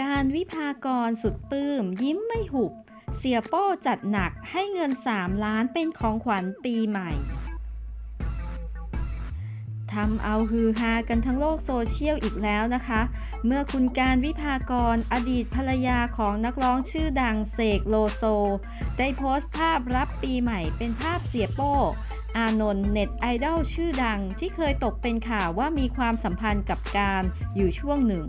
การวิภากรสุดปลื้ม ยิ้มไม่หุบ เสียโป้จัดหนักให้เงิน 3 ล้านเป็นของขวัญปีใหม่ทำเอาฮือฮากันทั้งโลกโซเชียลอีกแล้วนะคะ เมื่อคุณการวิภากรอดีตภรรยาของนักร้องชื่อดังเสกโลโซ ได้โพสต์ภาพรับปีใหม่เป็นภาพเสียโป้ อานนท์เน็ตไอดอลชื่อดังที่เคยตกเป็นข่าวว่ามีความสัมพันธ์กับการอยู่ช่วงหนึ่ง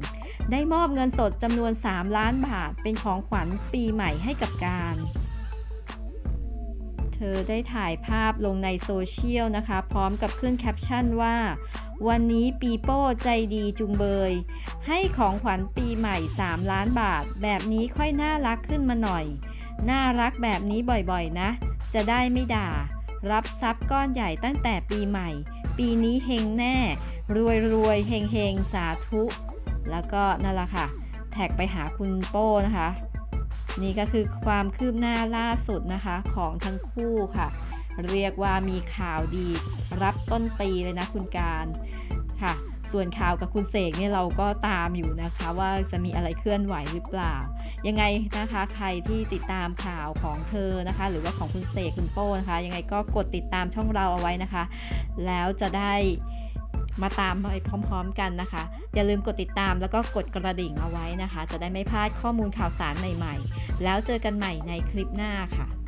ได้มอบเงินสดจำนวน 3 ล้านบาทเป็นของขวัญปีใหม่ให้กับการเธอได้ถ่ายภาพลงในโซเชียลนะคะ พร้อมกับขึ้นแคปชั่นว่า วันนี้ปีโป้ใจดีจุงเบย ให้ของขวัญปีใหม่ 3 ล้านบาท แบบนี้ค่อยน่ารักขึ้นมาหน่อย น่ารักแบบนี้บ่อยๆนะ จะได้ไม่ด่า รับทรัพย์ก้อนใหญ่ตั้งแต่ปีใหม่ ปีนี้เฮงแน่ รวยรวยเฮงเฮงสาธุ แล้วก็นั่นแหละค่ะ แท็กไปหาคุณโป้นะคะ นี่ก็คือความคืบหน้าล่าสุดนะคะของทั้งคู่ค่ะ เรียกว่ามีข่าวดีรับต้นปีเลยนะคุณการค่ะ ส่วนข่าวกับคุณเสกเนี่ยเราก็ตามอยู่นะคะ ว่าจะมีอะไรเคลื่อนไหวหรือเปล่า ยังไงนะคะใครที่ติดตามข่าวของเธอนะคะ หรือว่าของคุณเสกคุณโป้นะคะ ยังไงก็กดติดตามช่องเราเอาไว้นะคะ แล้วจะได้มาตามไปพร้อม ๆ กันนะคะ อย่าลืมกดติดตามแล้วก็กดกระดิ่งเอาไว้นะคะ จะได้ไม่พลาดข้อมูลข่าวสารใหม่ ๆ แล้วเจอกันใหม่ในคลิปหน้าค่ะ